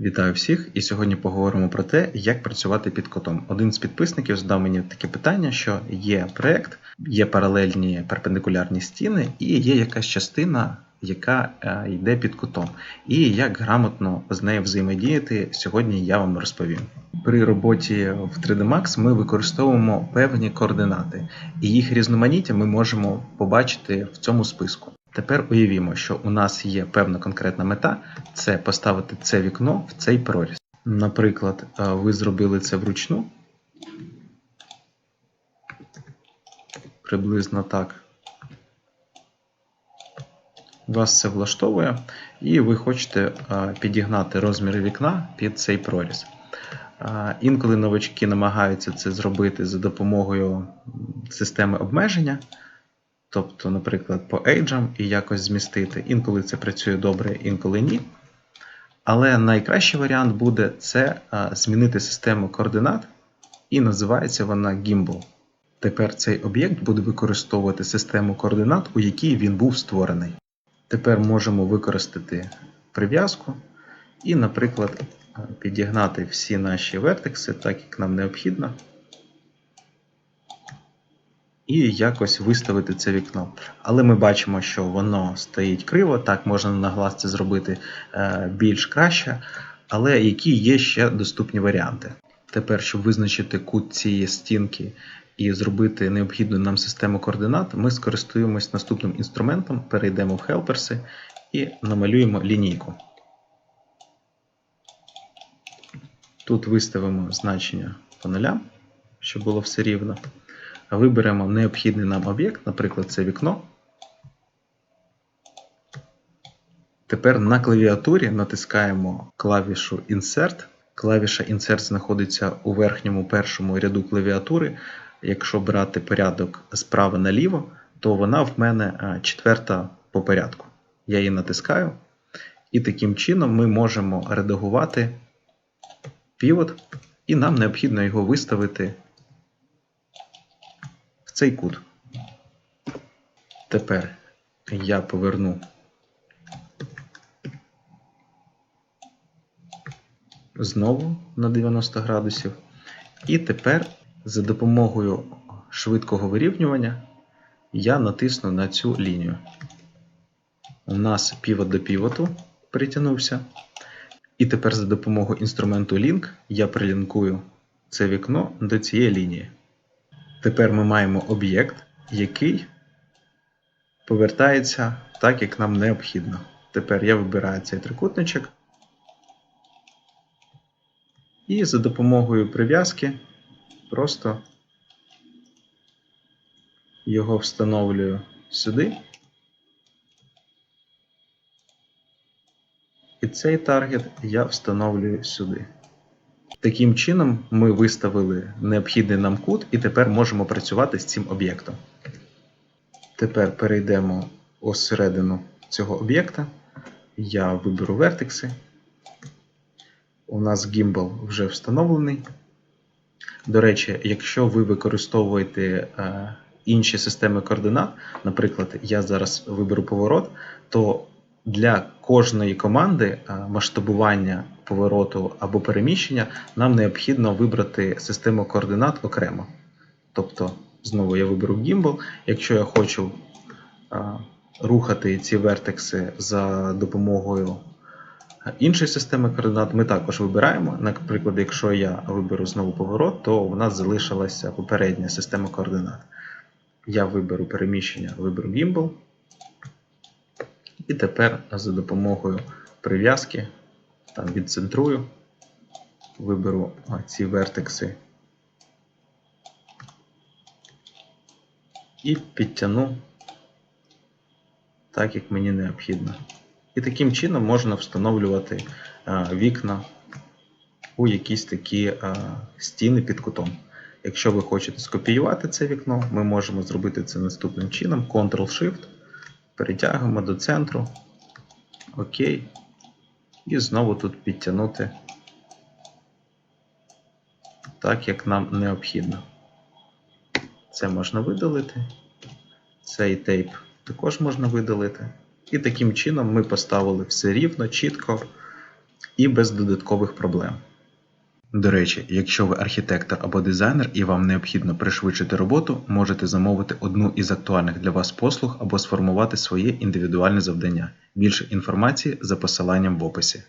Вітаю всіх! І сьогодні поговоримо про те, як працювати під котом. Один з підписників задав мені таке питання, що є проект, є паралельні перпендикулярні стіни, і є якась частина, яка е, йде під кутом. І як грамотно з нею взаємодіяти, сьогодні я вам розповім. При роботі в 3D Max ми використовуємо певні координати, і їх різноманіття ми можемо побачити в цьому списку. Тепер уявімо, що у нас є певна конкретна мета це поставити це вікно в цей проріз. Наприклад, е, ви зробили це вручну. Приблизно так. Вас це влаштовує, і ви хочете е, підігнати розміри вікна під цей проріз. Е, Інколи новачки намагаються це зробити за допомогою системи обмеження. Тобто, наприклад, по ейджам і якось змістити. Інколи це працює добре, інколи ні. Але найкращий варіант буде це змінити систему координат, і називається вона Gimbal. Тепер цей об'єкт буде використовувати систему координат, у якій він був створений. Тепер можемо використати прив'язку і, наприклад, підігнати всі наші вертекси так, як нам необхідно і якось виставити це вікно. Але ми бачимо, що воно стоїть криво, так можна на глаз це зробити е, більш краще, але які є ще доступні варіанти. Тепер, щоб визначити кут цієї стінки і зробити необхідну нам систему координат, ми скористуємось наступним інструментом, перейдемо в Helpers і намалюємо лінійку. Тут виставимо значення по нулям, щоб було все рівно. Виберемо необхідний нам об'єкт, наприклад, це вікно. Тепер на клавіатурі натискаємо клавішу Insert. Клавіша Insert знаходиться у верхньому першому ряду клавіатури. Якщо брати порядок справа наліво, то вона в мене четверта по порядку. Я її натискаю, і таким чином ми можемо редагувати півот, і нам необхідно його виставити цей кут. Тепер я поверну знову на 90 градусів. І тепер за допомогою швидкого вирівнювання я натисну на цю лінію. У нас півот до півоту притягнувся. І тепер за допомогою інструменту Link я прилінкую це вікно до цієї лінії. Тепер ми маємо об'єкт, який повертається так, як нам необхідно. Тепер я вибираю цей трикутничок. І за допомогою прив'язки просто його встановлюю сюди. І цей таргет я встановлюю сюди. Таким чином, ми виставили необхідний нам кут і тепер можемо працювати з цим об'єктом. Тепер перейдемо ось середину цього об'єкта. Я виберу вертекси. У нас гімбал вже встановлений. До речі, якщо ви використовуєте е, інші системи координат, наприклад, я зараз виберу поворот, то для кожної команди е, масштабування повороту або переміщення нам необхідно вибрати систему координат окремо. Тобто, знову я виберу Gimbal. Якщо я хочу е, рухати ці вертекси за допомогою іншої системи координат, ми також вибираємо. Наприклад, якщо я виберу знову поворот, то у нас залишилася попередня система координат. Я виберу переміщення, виберу Gimbal. І тепер за допомогою прив'язки там відцентрую, виберу ці вертекси і підтягну так, як мені необхідно. І таким чином можна встановлювати вікна у якісь такі стіни під кутом. Якщо ви хочете скопіювати це вікно, ми можемо зробити це наступним чином: Ctrl-Shift, перетягуємо до центру. Окей. І знову тут підтягнути так, як нам необхідно. Це можна видалити. Цей тейп також можна видалити. І таким чином ми поставили все рівно, чітко. і без додаткових проблем. До речі, якщо ви архітектор або дизайнер і вам необхідно пришвидшити роботу, можете замовити одну із актуальних для вас послуг або сформувати своє індивідуальне завдання. Більше інформації за посиланням в описі.